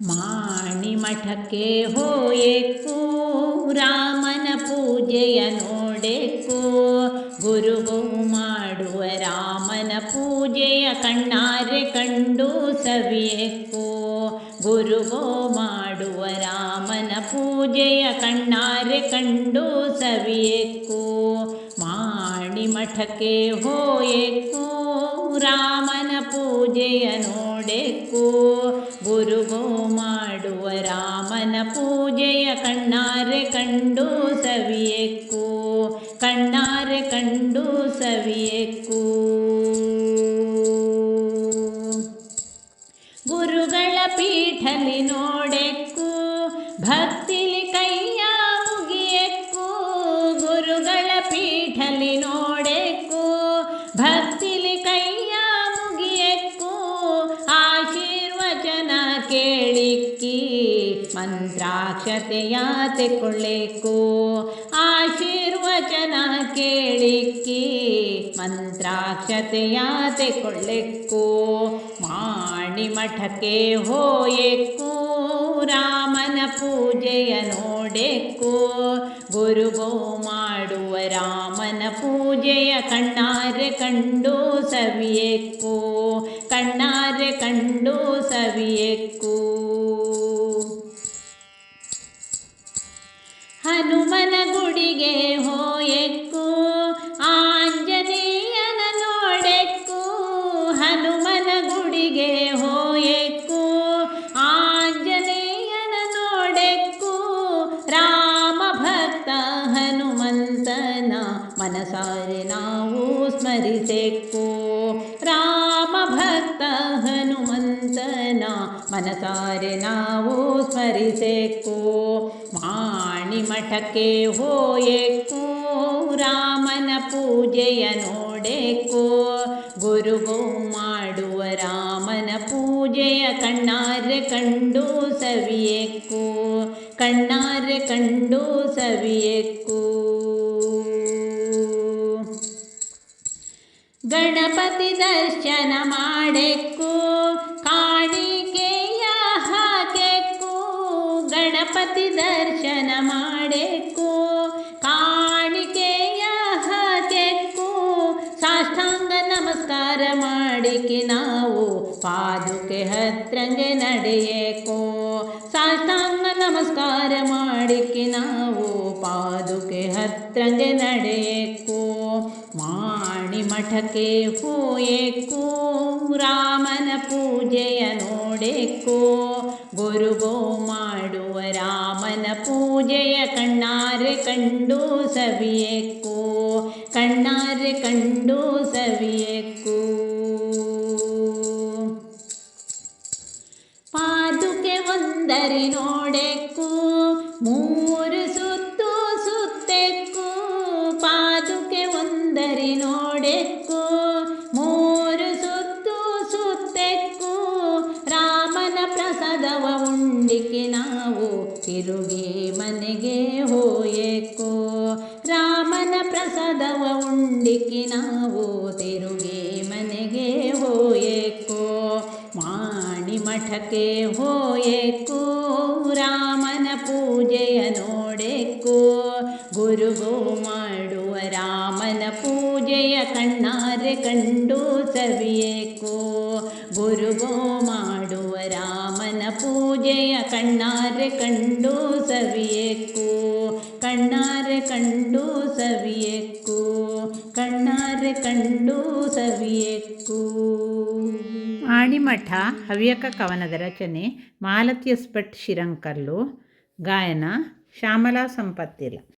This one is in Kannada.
ಮಠಕ್ಕೆ ಹೋಯೆಕ್ಕು ರಾಮನ ಪೂಜೆಯ ನೋಡೆಕ್ಕು ಗುರುಗೂ ಮಾಡುವ ರಾಮನ ಪೂಜೆಯ ಕಣ್ಣಾರೆ ಕಂಡು ಸವಿಯೆಕ್ಕು ಗುರುಗೋ ಮಾಡುವ ರಾಮನ ಪೂಜೆಯ ಕಣ್ಣಾರೆ ಕಂಡು ಸವಿಯೆಕ್ಕು ಮಾಣಿ ಮಠಕ್ಕೆ ಹೋಯೆಕ್ಕು ರಾಮನ ಪೂಜೆಯ ನೋಡೆಕ್ಕು. ಗುರುಗೋ ಮಾಡುವ ರಾಮನ ಪೂಜೆಯ ಕಣ್ಣಾರೆ ಕಂಡು ಸವಿಯೆಕ್ಕು. ಕಣ್ಣಾರೆ ಕಂಡು ಸವಿಯೆಕ್ಕು. ಗುರುಗಳ ಪೀಠಲಿ ನೋಡೆಕ್ಕು ಮಂತ್ರಾಕ್ಷತೆಯ ತೆಕೊಳ್ಳೆಕ್ಕು ಆಶೀರ್ವಚನ ಕೇಳಿಕ್ಕಿ ಮಂತ್ರಾಕ್ಷತೆಯ ತೆಕೊಳ್ಳೆಕ್ಕು ಮಾಣಿ ಮಠಕ್ಕೆ ಹೋಯೇಕು ರಾಮನ ಪೂಜೆಯ ನೋಡೆಕ್ಕು? ಗುರುಗೋ ಮಾಡುವ ರಾಮನ ಪೂಜೆಯ ಕಣ್ಣಾರೆ ಕಂಡು ಸವಿಯೆಕ್ಕು? ಕಣ್ಣಾರೆ ಕಂಡು ಸವಿಯೆಕ್ಕು? ಗುಡಿಗೆ ಹೋಯೆಕ್ಕು ಆಂಜನೇಯನ ನೋಡೆಕ್ಕು, ಹನುಮನ ಗುಡಿಗೆ ಹೋಯೆಕ್ಕು ಆಂಜನೇಯನ ನೋಡೆಕ್ಕು, ರಾಮ ಭಕ್ತ ಹನುಮಂತನ ಮನಸಾರೆ ನಾವು ಸ್ಮರಿಸೆಕ್ಕು, ರಾಮ ಭಕ್ತ ಹನುಮಂತನ ಮನಸಾರೆ ನಾವು ಸ್ಮರಿಸೆಕ್ಕು. ಮಾಣಿ ಮಠಕ್ಕೆ ಹೋಯೆಕ್ಕು, ರಾಮನ ಪೂಜೆಯ ನೋಡೇಕೋ ಗುರುಗೋ ಮಾಡುವ ರಾಮನ ಪೂಜೆಯ ಕಣ್ಣಾರೆ ಕಂಡು ಸವಿಯೆಕ್ಕು, ಕಣ್ಣಾರೆ ಕಂಡು ಸವಿಯೆಕ್ಕು. ಗಣಪತಿ ದರ್ಶನ ಮಾಡೆಕ್ಕು ಗಣಪತಿ ದರ್ಶನ ಮಾಡೇಕು, ಕಾಣಿಕೆಯ ಹಾಕೆಕ್ಕು ಸಾಷ್ಟಾಂಗ ನಮಸ್ಕಾರ ಮಾಡಿಕೆ ನಾವು, ಪಾದುಕೆ ಹತ್ರಂಗೆ ನಡೆಯೇಕು, ಸಾಷ್ಟಾಂಗ ನಮಸ್ಕಾರ ಮಾಡಿಕೆ ನಾವು, ಪಾದುಕೆ ಹತ್ರಂಗೆ ನಡೆಯೇಕು ಮಾಣಿ ಮಠಕ್ಕೆ ಹೋಯೇಕು, ರಾಮನ ಪೂಜೆಯ ನೋಡೆಕ್ಕು ಗುರುಗೋ ಮಾಡುವ ರಾಮನ ಪೂಜೆಯ ಕಣ್ಣಾರೆ ಕಂಡು ಸವಿಯೆಕ್ಕು ಕಣ್ಣಾರೆ ಕಂಡು ಸವಿಯೆಕೋ? ಪಾದುಕೆ ಒಂದರಿ ನೋಡೆಕ್ಕು ಮೂರು ಸುತ್ತು ಸುತ್ತೆಕ್ಕೋ ಪಾದುಕೆ ಒಂದರಿ ನೋಡೆಕ್ಕು ತಿರುಗಿ ಮನೆಗೆ ಹೋಯೇಕೋ. ರಾಮನ ಪ್ರಸಾದವ ಉಂಡಿಕ್ಕಿ ನಾವು ತಿರುಗಿ ಮನೆಗೆ ಹೋಯೇಕೋ. ಮಾಣಿ ಮಠಕ್ಕೆ ಹೋಯೇಕೋ, ರಾಮನ ಪೂಜೆಯ ನೋಡೆಕ್ಕು ಗುರುಗೋ ಮಾಡುವ ರಾಮನ ಪೂಜೆಯ ಕಣ್ಣಾರೆ ಕಂಡು ಸವಿಯೇಕೋ. ಗುರುಗೋ ಮಾ ಪೂಜೆಯ ಕಣ್ಣಾರೆ ಕಂಡು ಸವಿಯೆಕ್ಕು ಕಣ್ಣಾರೆ ಕಂಡು ಸವಿಯೆಕ್ಕು ಕಣ್ಣಾರೆ ಕಂಡು ಸವಿಯೆಕ್ಕು ಆಣಿಮಠ ಹವ್ಯಕ ಕವನದ ರಚನೆ ಮಾಲತಿ ಎಸ್ ಭಟ್ ಶಿರಂಕಲ್ಲು ಗಾಯನ ಶ್ಯಾಮಲಾ ಸಂಪತ್ತಿಲ